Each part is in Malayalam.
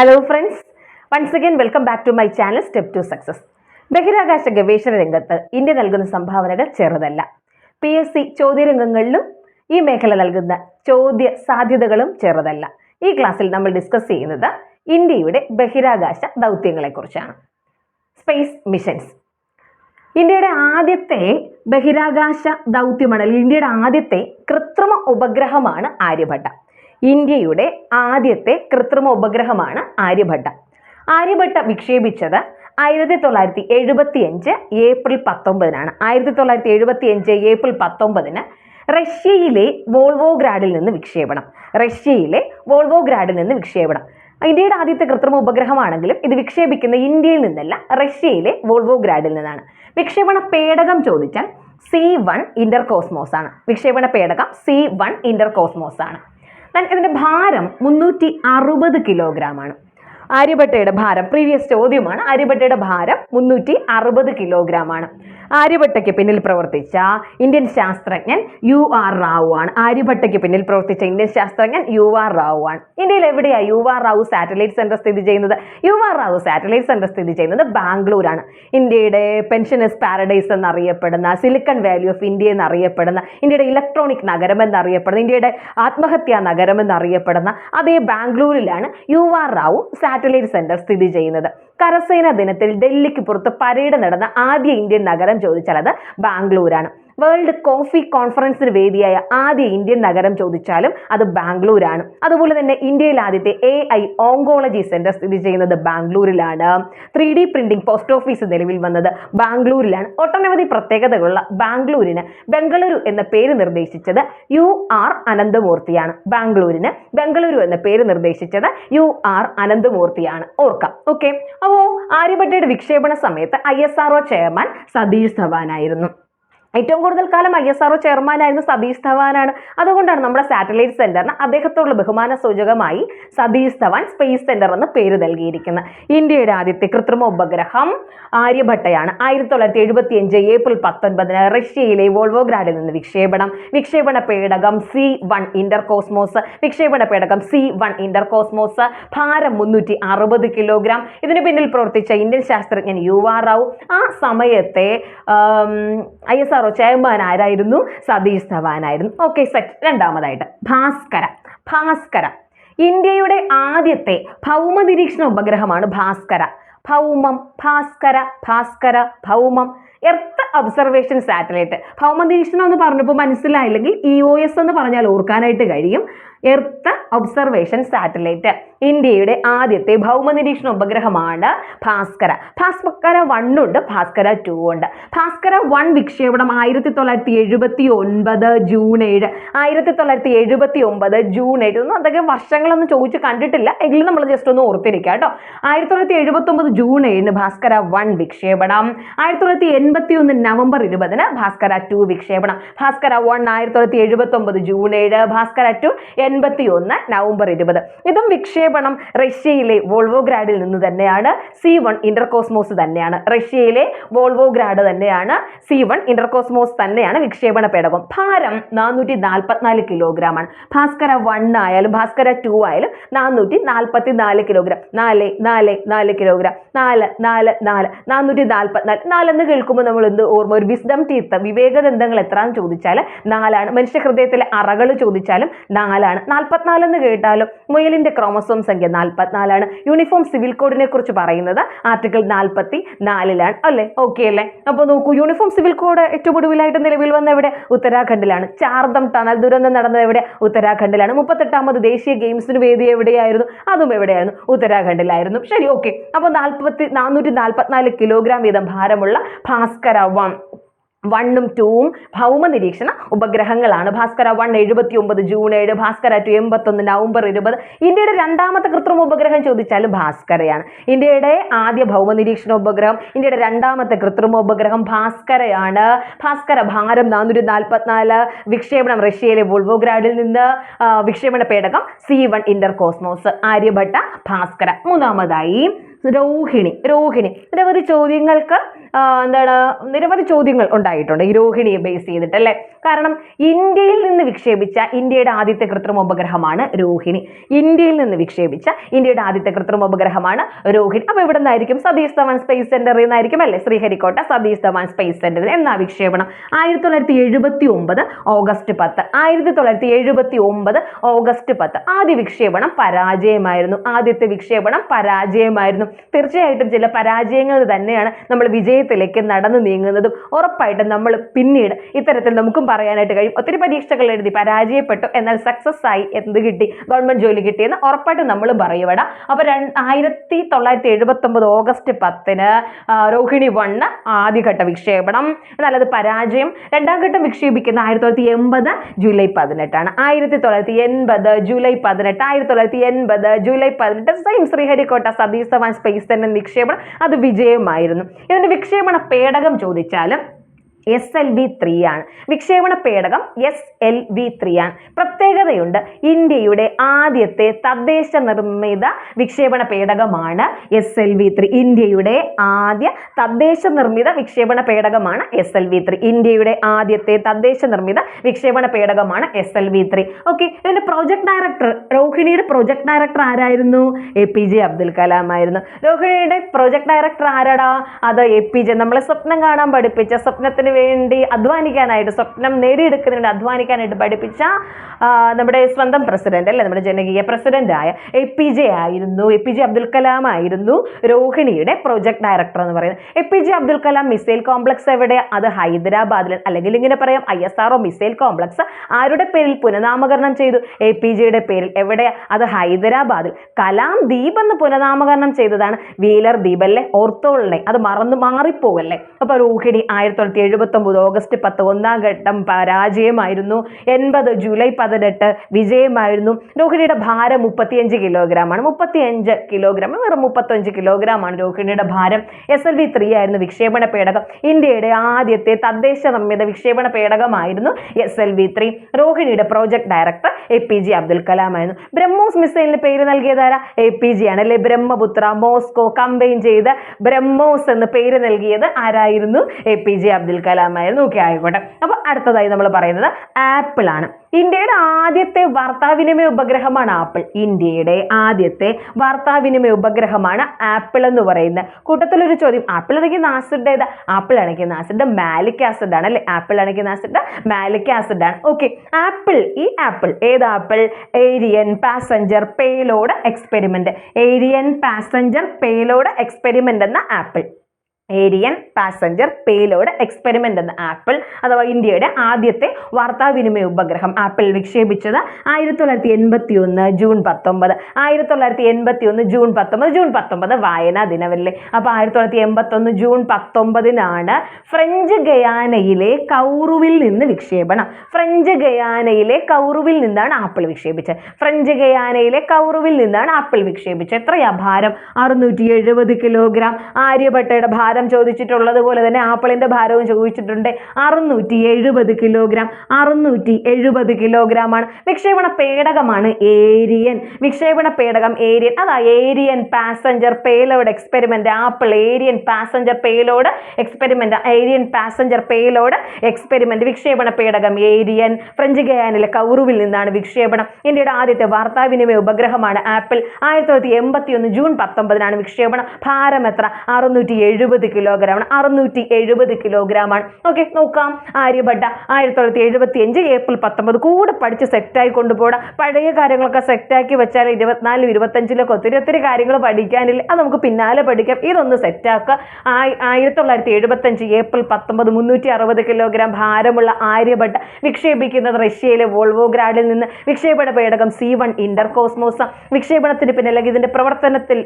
Hello friends once again welcome back to my channel step to success ബഹിരാകാശ ഗവേഷണ രംഗത്ത് ഇന്ത്യ നൽകുന്ന സംഭാവനകൾ ചെറുതല്ല. പി എസ് സി ചോദ്യരംഗങ്ങളിലും ഈ മേഖല നൽകുന്ന ചോദ്യ സാധ്യതകളും ചെറുതല്ല. ഈ ക്ലാസ്സിൽ നമ്മൾ ഡിസ്കസ് ചെയ്യുന്നത് ഇന്ത്യയുടെ ബഹിരാകാശ ദൗത്യങ്ങളെക്കുറിച്ചാണ്. സ്പേസ് മിഷൻസ് ഇന്ത്യയുടെ ആദ്യത്തെ ബഹിരാകാശ ദൗത്യമാണ് അല്ലെങ്കിൽ ഇന്ത്യയുടെ ആദ്യത്തെ കൃത്രിമ ഉപഗ്രഹമാണ് ആര്യഭട്ട. ഇന്ത്യയുടെ ആദ്യത്തെ കൃത്രിമ ഉപഗ്രഹമാണ് ആര്യഭട്ട. ആര്യഭട്ട വിക്ഷേപിച്ചത് ആയിരത്തി തൊള്ളായിരത്തി എഴുപത്തി അഞ്ച് ഏപ്രിൽ പത്തൊമ്പതിനാണ്. ആയിരത്തി തൊള്ളായിരത്തി എഴുപത്തി അഞ്ച് ഏപ്രിൽ പത്തൊമ്പതിന് റഷ്യയിലെ വോൾവോഗ്രാഡിൽ നിന്ന് വിക്ഷേപണം. റഷ്യയിലെ വോൾവോഗ്രാഡിൽ നിന്ന് വിക്ഷേപണം. ഇന്ത്യയുടെ ആദ്യത്തെ കൃത്രിമ ഉപഗ്രഹമാണെങ്കിലും ഇത് വിക്ഷേപിക്കുന്ന ഇന്ത്യയിൽ നിന്നല്ല റഷ്യയിലെ വോൾവോഗ്രാഡിൽ നിന്നാണ്. വിക്ഷേപണ പേടകം ചോദിച്ചാൽ സി വൺ ഇന്റർ കോസ്മോസ് ആണ്. വിക്ഷേപണ പേടകം സി വൺ ഇന്റർ കോസ്മോസ് ആണ്. ഇതിന്റെ ഭാരം മുന്നൂറ്റി അറുപത് കിലോഗ്രാം ആണ്. ആര്യഭട്ടയുടെ ഭാരം പ്രീവിയസ് ചോദ്യമാണ്. ആര്യഭട്ടയുടെ ഭാരം മുന്നൂറ്റി അറുപത് കിലോഗ്രാം ആണ് ആര്യഭട്ടയ്ക്ക് പിന്നിൽ പ്രവർത്തിച്ച ഇന്ത്യൻ ശാസ്ത്രജ്ഞൻ യു ആർ റാവു ആണ്. ആര്യഭട്ടയ്ക്ക് പിന്നിൽ പ്രവർത്തിച്ച ഇന്ത്യൻ ശാസ്ത്രജ്ഞൻ യു ആർ റാവു ആണ്. ഇന്ത്യയിൽ എവിടെയാണ് U R Rao satellite centre സ്ഥിതി ചെയ്യുന്നത്? U R Rao satellite centre സ്ഥിതി ചെയ്യുന്നത് ബാംഗ്ലൂർ ആണ് ഇന്ത്യയുടെ പെൻഷനേഴ്സ് പാരഡൈസ് എന്നറിയപ്പെടുന്ന സിലിക്കൺ വാലി ഓഫ് ഇന്ത്യ എന്നറിയപ്പെടുന്ന ഇന്ത്യയുടെ ഇലക്ട്രോണിക് നഗരം എന്നറിയപ്പെടുന്ന ഇന്ത്യയുടെ ആത്മഹത്യാ നഗരം എന്നറിയപ്പെടുന്ന അതേ ബാംഗ്ലൂരിലാണ് U R Rao satellite centre സ്ഥിതി ചെയ്യുന്നത്. കരസേനാ ദിനത്തിൽ ഡൽഹിക്ക് പുറത്ത് പരേഡ് നടന്ന ആദ്യ ഇന്ത്യൻ നഗരം ചോദിച്ചാൽ അത് ബാംഗ്ലൂരാണ്. വേൾഡ് കോഫി കോൺഫറൻസിന് വേദിയായ ആദ്യ ഇന്ത്യൻ നഗരം ചോദിച്ചാലും അത് ബാംഗ്ലൂരാണ്. അതുപോലെ തന്നെ ഇന്ത്യയിൽ ആദ്യത്തെ എ ഐ ഓങ്കോളജി സെന്റർ സ്ഥിതി ചെയ്യുന്നത് ബാംഗ്ലൂരിലാണ്. Three D printing post office നിലവിൽ വന്നത് ബാംഗ്ലൂരിലാണ്. ഒട്ടനവധി പ്രത്യേകതകളുള്ള ബാംഗ്ലൂരിന് ബംഗളൂരു എന്ന പേര് നിർദ്ദേശിച്ചത് യു ആർ അനന്തമൂർത്തിയാണ്. ബാംഗ്ലൂരിന് ബംഗളൂരു എന്ന പേര് നിർദ്ദേശിച്ചത് യു ആർ അനന്തമൂർത്തിയാണ്. ഓർക്കാം. ഓക്കെ അപ്പോൾ ആര്യഭട്ടയുടെ വിക്ഷേപണ സമയത്ത് I S R chairman Satish Dhawan ആയിരുന്നു. ഏറ്റവും കൂടുതൽ കാലം ഐ എസ് ആർ ചെയർമാനായിരുന്ന സതീഷ് ധവാനാണ്. അതുകൊണ്ടാണ് നമ്മുടെ സാറ്റലൈറ്റ് സെന്ററിന് അദ്ദേഹത്തോടുള്ള ബഹുമാന സൂചകമായി സതീഷ് ധവാൻ സ്പേസ് സെന്റർ എന്ന് പേര് നൽകിയിരിക്കുന്നത്. ഇന്ത്യയുടെ ആദ്യത്തെ കൃത്രിമ ഉപഗ്രഹം ആര്യഭട്ടയാണ്. ആയിരത്തി തൊള്ളായിരത്തി എഴുപത്തി അഞ്ച് ഏപ്രിൽ പത്തൊൻപതിന് റഷ്യയിലെ വോൾവോഗ്രാഡിൽ നിന്ന് വിക്ഷേപണം. വിക്ഷേപണ പേടകം സി വൺ ഇന്റർ കോസ്മോസ് വിക്ഷേപണ പേടകം സി വൺ ഇന്റർ കോസ്മോസ് ഭാരം മുന്നൂറ്റി അറുപത് കിലോഗ്രാം. ഇതിന് പിന്നിൽ പ്രവർത്തിച്ച ഇന്ത്യൻ ശാസ്ത്രജ്ഞൻ യു ആർ റാവു ആ സമയത്തെ ഐ എസ് ആർ ചെയർമാൻ ആരായിരുന്നു സതീഷ് ധവാൻ ആയിരുന്നു ഓക്കെ സെറ്റ് രണ്ടാമതായിട്ട് ഭാസ്കര. ഭാസ്കര. ഇന്ത്യയുടെ ആദ്യത്തെ ഭൗമ നിരീക്ഷണ ഉപഗ്രഹമാണ് ഭാസ്കര. ഭൗമം ഭാസ്കര ഭാസ്കര ഭൗമം. എർത്ത് ഒബ്സർവേഷൻ സാറ്റലൈറ്റ് ഭൗമ നിരീക്ഷണം എന്ന് പറഞ്ഞപ്പോൾ മനസ്സിലായില്ലെങ്കിൽ ഇ ഒ എസ് എന്ന് പറഞ്ഞാൽ ഓർക്കാനായിട്ട് കഴിയും. എർത്ത് ഒബ്സർവേഷൻ സാറ്റലൈറ്റ് ഇന്ത്യയുടെ ആദ്യത്തെ ഭൗമനിരീക്ഷണ ഉപഗ്രഹമാണ് ഭാസ്കര. ഭാസ്കര വൺ ഉണ്ട് ഭാസ്കര ടു ഉണ്ട്. ഭാസ്കര വൺ വിക്ഷേപണം ആയിരത്തി തൊള്ളായിരത്തി എഴുപത്തി ഒൻപത് ജൂൺ ഏഴ്. ആയിരത്തി തൊള്ളായിരത്തി എഴുപത്തി ഒമ്പത് ജൂൺ ഏഴ്. ഒന്നും അതൊക്കെ വർഷങ്ങളൊന്നും ചോദിച്ച് കണ്ടിട്ടില്ല. എങ്കിലും നമ്മൾ ജസ്റ്റ് ഒന്ന് ഓർത്തിരിക്കുക കേട്ടോ. ആയിരത്തി തൊള്ളായിരത്തി എഴുപത്തി ഒമ്പത് ജൂൺ ഏഴിന് ഭാസ്കര വൺ വിക്ഷേപണം. ആയിരത്തി തൊള്ളായിരത്തി എൺപത്തി ഒന്ന് നവംബർ ഇരുപതിന് ഭാസ്കര ടു വിക്ഷേപണം. ഭാസ്കര വൺ ആയിരത്തി തൊള്ളായിരത്തി എഴുപത്തി ഒമ്പത് ജൂൺ ഏഴ് ഭാസ്കര ടു എൺപത്തി ഒന്ന് നവംബർ ഇരുപത്. ഇതും വിക്ഷേപണം റഷ്യയിലെ വോൾവോഗ്രാഡിൽ നിന്ന് തന്നെയാണ് സി വൺ ഇന്റർകോസ്മോസ് തന്നെയാണ്. റഷ്യയിലെ വോൾവോഗ്രാഡ് തന്നെയാണ് സി വൺ ഇന്റർകോസ്മോസ് തന്നെയാണ് വിക്ഷേപണ പേടകം. ഭാരം നാനൂറ്റി നാൽപ്പത്തിനാല് കിലോഗ്രാം ആണ് ഭാസ്കര വൺ ആയാലും ഭാസ്കര ടു ആയാലും നാനൂറ്റി നാൽപ്പത്തി നാല് കിലോഗ്രാം. നാല് നാല് നാല് കിലോഗ്രാം. നാല് നാല് നാല് നാനൂറ്റി നാൽപ്പത്തിനാല് നാലെന്ന് കേൾക്കുമ്പോൾ നമ്മൾ എന്ത് ഓർമ്മ? ഒരു വിസ്ഡം ടീത്ത് വിവേകദന്തങ്ങൾ എത്രാന്ന് ചോദിച്ചാൽ നാലാണ്. മനുഷ്യ ഹൃദയത്തിലെ അറകൾ ചോദിച്ചാലും നാലാണ്. നാൽപ്പത്തിനാല് എന്ന് കേട്ടാലും മുയലിന്റെ ക്രോമസോം സംഖ്യ നാൽപ്പത്തിനാലാണ്. യൂണിഫോം സിവിൽ കോഡിനെ കുറിച്ച് പറയുന്നത് ആർട്ടിക്കിൾ നാൽപ്പത്തി നാലിലാണ് അല്ലേ? ഓക്കെ അല്ലേ? അപ്പോൾ നോക്കൂ യൂണിഫോം സിവിൽ കോഡ് ഏറ്റവും ഒടുവിലായിട്ട് നിലവിൽ വന്ന എവിടെ ഉത്തരാഖണ്ഡിലാണ്. ചാർദം ടണൽ ദുരന്തം നടന്നത് എവിടെ ഉത്തരാഖണ്ഡിലാണ്. മുപ്പത്തെട്ടാമത് ദേശീയ ഗെയിംസിന് വേദി എവിടെയായിരുന്നു? അതും എവിടെയായിരുന്നു? ഉത്തരാഖണ്ഡിലായിരുന്നു. ശരി ഓക്കെ അപ്പോൾ നാൽപ്പത്തി നാനൂറ്റി നാൽപ്പത്തിനാല് കിലോഗ്രാം വീതം ഭാരമുള്ള ഭാസ്കര വൺ വണ്ണും ടൂവും ഭൗമ നിരീക്ഷണ ഉപഗ്രഹങ്ങളാണ്. ഭാസ്കര വൺ എഴുപത്തി ഒമ്പത് ജൂൺ ഏഴ് ഭാസ്കര ടു എൺപത്തൊന്ന് നവംബർ ഇരുപത്. ഇന്ത്യയുടെ രണ്ടാമത്തെ കൃത്രിമ ഉപഗ്രഹം ചോദിച്ചാൽ ഭാസ്കരയാണ്. ഇന്ത്യയുടെ ആദ്യ ഭൗമ നിരീക്ഷണ ഉപഗ്രഹം ഇന്ത്യയുടെ രണ്ടാമത്തെ കൃത്രിമ ഉപഗ്രഹം ഭാസ്കരയാണ്. ഭാസ്കര ഭാരം നാനൂറ്റി നാൽപ്പത്തിനാല് വിക്ഷേപണം റഷ്യയിലെ വോൾവോഗ്രാഡിൽ നിന്ന് വിക്ഷേപണ പേടകം C one intercosmos Aryabhata Bhaskara മൂന്നാമതായി രോഹിണി രോഹിണി. നിരവധി ചോദ്യങ്ങൾക്ക് എന്താണ് നിരവധി ചോദ്യങ്ങൾ ഉണ്ടായിട്ടുണ്ട് ഈ രോഹിണിയെ ബേസ് ചെയ്തിട്ട് അല്ലേ? കാരണം ഇന്ത്യയിൽ നിന്ന് വിക്ഷേപിച്ച ഇന്ത്യയുടെ ആദ്യത്തെ കൃത്രിമ ഉപഗ്രഹമാണ് രോഹിണി. ഇന്ത്യയിൽ നിന്ന് വിക്ഷേപിച്ച ഇന്ത്യയുടെ ആദ്യത്തെ കൃത്രിമ ഉപഗ്രഹമാണ് രോഹിണി. അപ്പൊ ഇവിടെ നിന്നായിരിക്കും സതീഷ് ധവാൻ സ്പേസ് സെന്ററിൽ നിന്നായിരിക്കും അല്ലെ? ശ്രീഹരിക്കോട്ട സതീഷ് ധവാൻ സ്പേസ് സെന്ററിൽ എന്നാ വിക്ഷേപണം? ആയിരത്തി തൊള്ളായിരത്തി എഴുപത്തി ഒമ്പത് ഓഗസ്റ്റ് പത്ത്. ആയിരത്തി തൊള്ളായിരത്തി എഴുപത്തി ഒമ്പത് ഓഗസ്റ്റ് പത്ത്. ആദ്യ വിക്ഷേപണം പരാജയമായിരുന്നു. ആദ്യത്തെ വിക്ഷേപണം പരാജയമായിരുന്നു. തീർച്ചയായിട്ടും ചില പരാജയങ്ങൾ തന്നെയാണ് നമ്മൾ വിജയത്തിലേക്ക് നടന്നു നീങ്ങുന്നതും. ഉറപ്പായിട്ടും നമ്മൾ പിന്നീട് ഇത്തരത്തിൽ നമുക്കും പറയാനായിട്ട് കഴിയും. ഒത്തിരി പരീക്ഷകൾ എഴുതി പരാജയപ്പെട്ടു. എന്നാൽ സക്സസ് ആയി എന്ത് കിട്ടി? ഗവൺമെന്റ് ജോലി കിട്ടിയെന്ന് ഉറപ്പായിട്ടും നമ്മൾ പറയുവട അപ്പൊ ആയിരത്തി തൊള്ളായിരത്തി എഴുപത്തി ഒമ്പത് ഓഗസ്റ്റ് പത്തിന് രോഹിണി വണ്ണ് ആദ്യഘട്ട വിക്ഷേപണം. എന്നാൽ അത് പരാജയം. രണ്ടാം ഘട്ടം വിക്ഷേപിക്കുന്ന ആയിരത്തി തൊള്ളായിരത്തി എൺപത് ജൂലൈ പതിനെട്ടാണ്. ആയിരത്തി തൊള്ളായിരത്തി എൺപത് ജൂലൈ പതിനെട്ട് ആയിരത്തി തൊള്ളായിരത്തി എൺപത് ജൂലൈ പതിനെട്ട് സെയിം ശ്രീഹരിക്കോട്ട സതീഷ് ധവാൻ സ്പേസ് തന്നെ നിക്ഷേപണം. അത് വിജയമായിരുന്നു. ഇതിന്റെ വിക്ഷേപണ പേടകം ചോദിച്ചാലും എസ് എൽ വി ത്രീ ആണ്. വിക്ഷേപണ പേടകം എസ് എൽ വി ത്രീ ആണ്. പ്രത്യേകതയുണ്ട് ഇന്ത്യയുടെ ആദ്യത്തെ തദ്ദേശ നിർമ്മിത വിക്ഷേപണ പേടകമാണ് എസ് എൽ വി ത്രീ ഇന്ത്യയുടെ ആദ്യ തദ്ദേശ നിർമ്മിത വിക്ഷേപണ പേടകമാണ് എസ് എൽ വി ത്രീ ഇന്ത്യയുടെ ആദ്യത്തെ തദ്ദേശ നിർമ്മിത വിക്ഷേപണ പേടകമാണ് S L V three okay ഇതിന്റെ പ്രോജക്ട് ഡയറക്ടർ രോഹിണിയുടെ പ്രോജക്ട് ഡയറക്ടർ ആരായിരുന്നു? A P J Abdul Kalam ആയിരുന്നു. രോഹിണിയുടെ പ്രോജക്ട് ഡയറക്ടർ ആരാടാ? അത് എ പി ജെ നമ്മളെ സ്വപ്നം കാണാൻ പഠിപ്പിച്ച സ്വപ്നത്തിന് വേണ്ടി അധ്വാനിക്കാനായിട്ട് സ്വപ്നം നേടിയെടുക്കുന്നതിന് വേണ്ടി അധ്വാനിക്കാനായിട്ട് പഠിപ്പിച്ച നമ്മുടെ സ്വന്തം പ്രസിഡന്റ് അല്ലേ? നമ്മുടെ ജനകീയ പ്രസിഡന്റ് ആയ എ പി ജെ ആയിരുന്നു. A P J Abdul Kalam ആയിരുന്നു രോഹിണിയുടെ പ്രോജക്ട് ഡയറക്ടർ എന്ന് പറയുന്നത്. A P J Abdul Kalam missile complex എവിടെ? അത് ഹൈദരാബാദിൽ. അല്ലെങ്കിൽ ഇങ്ങനെ പറയാം I S R missile complex ആരുടെ പേരിൽ പുനഃനാമകരണം ചെയ്തു? എ പി ജെയുടെ പേരിൽ എവിടെ? അത് ഹൈദരാബാദിൽ. കലാം ദ്വീപ് എന്ന് പുനഃനാമകരണം ചെയ്തതാണ്. വീലർ ദ്വീപ് അല്ലേ? ഓർത്തോളിനെ. അത് മറന്നു മാറിപ്പോകല്ലേ? അപ്പൊ രോഹിണി ആയിരത്തി തൊള്ളായിരത്തി എഴുപത്തി ഒമ്പത് ഓഗസ്റ്റ് പത്ത് ഒന്നാം ഘട്ടം പരാജയമായിരുന്നു. എൺപത് ജൂലൈ പതിനെട്ട് വിജയമായിരുന്നു. രോഹിണിയുടെ ഭാരം മുപ്പത്തിയഞ്ച് കിലോഗ്രാമാണ്. മുപ്പത്തിയഞ്ച് കിലോഗ്രാം വെറും മുപ്പത്തഞ്ച് കിലോഗ്രാം ആണ് രോഹിണിയുടെ ഭാരം. എസ് എൽ വി ത്രീ ആയിരുന്നു വിക്ഷേപണ പേടകം. ഇന്ത്യയുടെ ആദ്യത്തെ തദ്ദേശ നിർമ്മിത വിക്ഷേപണ പേടകമായിരുന്നു S L V three രോഹിണിയുടെ project director A P J Abdul Kalam ആയിരുന്നു ബ്രഹ്മോസ് മിസൈലിന് പേര് നൽകിയതാരാ എ പി ജി ആണ് അല്ലെ? ബ്രഹ്മപുത്ര മോസ്കോ കമ്പൈൻ ചെയ്ത് ബ്രഹ്മോസ് എന്ന് പേര് നൽകിയത് ആരായിരുന്നു? A P J Abdul Kalam ആയിരുന്നു ഓക്കെ ആയിക്കോട്ടെ. അപ്പൊ അടുത്തതായി നമ്മൾ പറയുന്നത് ആപ്പിൾ ആണ്. ഇന്ത്യയുടെ ആദ്യത്തെ വാർത്താവിനിമയ ഉപഗ്രഹമാണ് ആപ്പിൾ ഇന്ത്യയുടെ ആദ്യത്തെ വാർത്താവിനിമയ ഉപഗ്രഹമാണ് ആപ്പിൾ എന്ന് പറയുന്നത്. കൂട്ടത്തിലൊരു ചോദ്യം. ആപ്പിൾ ആണെങ്കിൽ ആസിഡ് ഏതാ? ആപ്പിൾ ആണെങ്കിൽ ആസിഡ് മാലിക് ആസിഡ് ആണ് അല്ലെ? ആപ്പിൾ ആണെങ്കിൽ ആസിഡ് മാലിക് ആസിഡ് ആണ്. ഓക്കെ ആപ്പിൾ ഈ ആപ്പിൾ ഏത് APPLE Ariane passenger payload experiment Ariane passenger payload experiment എന്ന APPLE Ariane passenger payload experiment എന്ന ആപ്പിൾ അഥവാ ഇന്ത്യയുടെ ആദ്യത്തെ വാർത്താവിനിമയ ഉപഗ്രഹം. ആപ്പിൾ വിക്ഷേപിച്ചത് ആയിരത്തി തൊള്ളായിരത്തി എൺപത്തി ഒന്ന് ജൂൺ പത്തൊമ്പത്. ആയിരത്തി തൊള്ളായിരത്തി എൺപത്തി ഒന്ന് ജൂൺ പത്തൊമ്പത് ജൂൺ പത്തൊമ്പത് വായനാ ദിനമല്ലേ? അപ്പോൾ ആയിരത്തി തൊള്ളായിരത്തി എൺപത്തി ഒന്ന് ജൂൺ പത്തൊമ്പതിനാണ് ഫ്രഞ്ച് ഗയാനയിലെ കൗറുവിൽ നിന്ന് വിക്ഷേപണം. ഫ്രഞ്ച് ഗയാനയിലെ കൗറുവിൽ നിന്നാണ് ആപ്പിൾ വിക്ഷേപിച്ചത്. ഫ്രഞ്ച് ഗയാനയിലെ കൗറുവിൽ നിന്നാണ് ആപ്പിൾ വിക്ഷേപിച്ചത്. എത്രയാ ഭാരം? അറുന്നൂറ്റി എഴുപത് കിലോഗ്രാം. ആര്യഭട്ടയുടെ ഭാരം ചോദിച്ചിട്ടുള്ളത് പോലെ തന്നെ ആപ്പിളിന്റെ ഭാരവും ചോദിച്ചിട്ടുണ്ട്. അറുന്നൂറ്റി എഴുപത് കിലോഗ്രാം. അറുന്നൂറ്റി എഴുപത് കിലോഗ്രാം ആണ് വിക്ഷേപണ പേടകമാണ് ഏരിയൻ. വിക്ഷേപണ പേടകം ഏരിയൻ. അതാ Ariane passenger payload experiment APPLE Ariane passenger payload experiment Ariane passenger payload experiment വിക്ഷേപണ പേടകം ഏരിയൻ. ഫ്രഞ്ച് ഗയാനിലെ കൗറുവിൽ നിന്നാണ് വിക്ഷേപണം. ഇന്ത്യയുടെ ആദ്യത്തെ വാർത്താവിനിമയ ഉപഗ്രഹമാണ് ആപ്പിൾ. ആയിരത്തി തൊള്ളായിരത്തി എൺപത്തി ഒന്ന് ജൂൺ പത്തൊമ്പതിനാണ് വിക്ഷേപണം. ഭാരം എത്ര? അറുന്നൂറ്റി എഴുപത് കിലോഗ്രാം ആണ് അറുന്നൂറ്റി എഴുപത് കിലോഗ്രാം ആണ് ഓക്കെ നോക്കാം. ആര്യഭട്ട ആയിരത്തി തൊള്ളായിരത്തി എഴുപത്തി അഞ്ച് ഏപ്രിൽ പത്തൊമ്പത് കൂടെ പഠിച്ച് സെറ്റായി കൊണ്ടുപോകണം പഴയ കാര്യങ്ങളൊക്കെ സെറ്റാക്കി വെച്ചാൽ ഇരുപത്തിനാലും ഇരുപത്തഞ്ചിലൊക്കെ ഒത്തിരി ഒത്തിരി കാര്യങ്ങൾ പഠിക്കാനില്ല. അത് നമുക്ക് പിന്നാലെ പഠിക്കാം. ഇതൊന്ന് സെറ്റാക്കുക ആയിരത്തി തൊള്ളായിരത്തി എഴുപത്തഞ്ച് ഏപ്രിൽ പത്തൊമ്പത് മുന്നൂറ്റി അറുപത് കിലോഗ്രാം ഭാരമുള്ള ആര്യഭട്ട വിക്ഷേപിക്കുന്നത് റഷ്യയിലെ വോൾവോഗ്രാഡിൽ നിന്ന്. വിക്ഷേപണ പേടകം സി വൺ ഇന്റർ കോസ്മോസ വിക്ഷേപണത്തിന് പിന്നിൽ അല്ലെങ്കിൽ ഇതിന്റെ പ്രവർത്തനത്തിൽ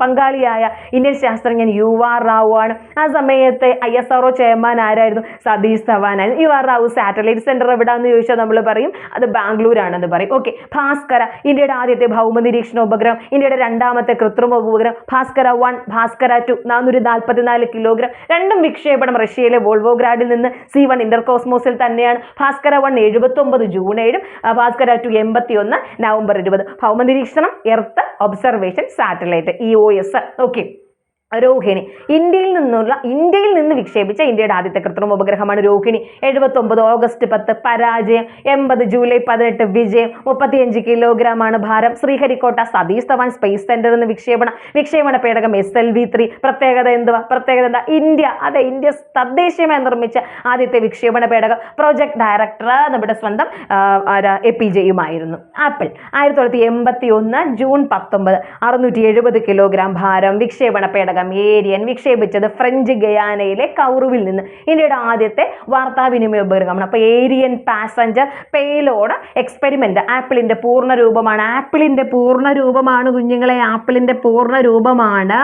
പങ്കാളിയായ ഇന്ത്യൻ ശാസ്ത്രജ്ഞൻ യു ആർ റാവു ആണ് ആ സമയത്ത് ഐ എസ് ആർ ചെയർമാൻ ആരായിരുന്നു? Satish ധവാനായിരുന്നു U R Rao satellite centre എവിടാന്ന് ചോദിച്ചാൽ നമ്മൾ പറയും അത് ബാംഗ്ലൂരാണെന്ന് പറയും. ഓക്കെ ഭാസ്കര ഇന്ത്യയുടെ ആദ്യത്തെ ഭൗമ നിരീക്ഷണ ഉപഗ്രഹം ഇന്ത്യയുടെ രണ്ടാമത്തെ കൃത്രിമ ഉപഗ്രഹം ഭാസ്കര വൺ ഭാസ്കര ടു നാനൂറ്റി നാൽപ്പത്തിനാല് കിലോഗ്രാം. രണ്ടും വിക്ഷേപണം റഷ്യയിലെ വോൾവോഗ്രാഡിൽ നിന്ന് സി വൺ ഇന്റർ കോസ്മോസിൽ തന്നെയാണ്. ഭാസ്കര വൺ എഴുപത്തി ഒമ്പത് ജൂൺ ഏഴും ഭാസ്കര ടു എൺപത്തി ഒന്ന് നവംബർ ഇരുപത്. ഭൗമ നിരീക്ഷണം earth observation satellite E O S okay Rohini. ഇന്ത്യയിൽ നിന്നുള്ള ഇന്ത്യയിൽ നിന്ന് വിക്ഷേപിച്ച ഇന്ത്യയുടെ ആദ്യത്തെ കൃത്രിമ ഉപഗ്രഹമാണ് രോഹിണി. എഴുപത്തൊമ്പത് ഓഗസ്റ്റ് പത്ത് പരാജയം എൺപത് ജൂലൈ പതിനെട്ട് വിജയം മുപ്പത്തിയഞ്ച് കിലോഗ്രാം ആണ് ഭാരം. ശ്രീഹരിക്കോട്ട സതീഷ് ധവാൻ സ്പേസ് സെന്ററിൽ നിന്ന് വിക്ഷേപണം. വിക്ഷേപണ പേടകം എസ് എൽ വി ത്രീ. പ്രത്യേകത എന്തുവാ? പ്രത്യേകത എന്താ? ഇന്ത്യ. അതെ ഇന്ത്യ തദ്ദേശീയമായി നിർമ്മിച്ച ആദ്യത്തെ വിക്ഷേപണ പേടകം. പ്രോജക്ട് ഡയറക്ടർ നമ്മുടെ സ്വന്തം എ പി ജെയുമായിരുന്നു. ആപ്പിൾ. ആയിരത്തി തൊള്ളായിരത്തി എൺപത്തി ഒന്ന് ജൂൺ പത്തൊമ്പത്. അറുന്നൂറ്റി എഴുപത് കിലോഗ്രാം ഭാരം വിക്ഷേപണ പേടകം. ഏരിയൻ വിക്ഷേപിച്ചത് ഫ്രഞ്ച് ഗയാനയിലെ കൗറുവിൽ നിന്ന്. ഇന്ത്യയുടെ ആദ്യത്തെ വാർത്താവിനിമയ ഉപകരണം അപ്പോൾ ഏരിയൻ പാസഞ്ചർ പേലോഡ് എക്സ്പെരിമെന്റ്. ആപ്പിളിന്റെ പൂർണ രൂപമാണ്. ആപ്പിളിന്റെ പൂർണ രൂപമാണ് കുഞ്ഞുങ്ങളെ. ആപ്പിളിന്റെ പൂർണ രൂപമാണ്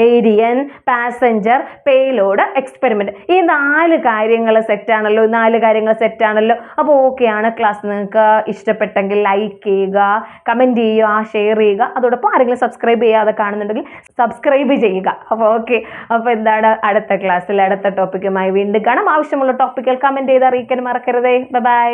ഏരിയൻ പാസഞ്ചർ പേലോഡ് എക്സ്പെരിമെന്റ്. ഈ നാല് കാര്യങ്ങൾ സെറ്റാണല്ലോ നാല് കാര്യങ്ങൾ സെറ്റാണല്ലോ അപ്പോൾ ഓക്കെയാണ് ക്ലാസ് നിങ്ങൾക്ക് ഇഷ്ടപ്പെട്ടെങ്കിൽ ലൈക്ക് ചെയ്യുക കമന്റ് ചെയ്യുക ഷെയർ ചെയ്യുക. അതോടൊപ്പം ആരെങ്കിലും സബ്സ്ക്രൈബ് ചെയ്യാതെ കാണുന്നുണ്ടെങ്കിൽ സബ്സ്ക്രൈബ് ചെയ്യുക. അപ്പോൾ ഓക്കെ അപ്പോൾ എന്താണ് അടുത്ത ക്ലാസ്സിൽ അടുത്ത ടോപ്പിക്കുമായി വീണ്ടും കാണാം. ആവശ്യമുള്ള ടോപ്പിക്കൽ കമന്റ് ചെയ്ത് അറിയിക്കാൻ മറക്കരുതേ. ബൈ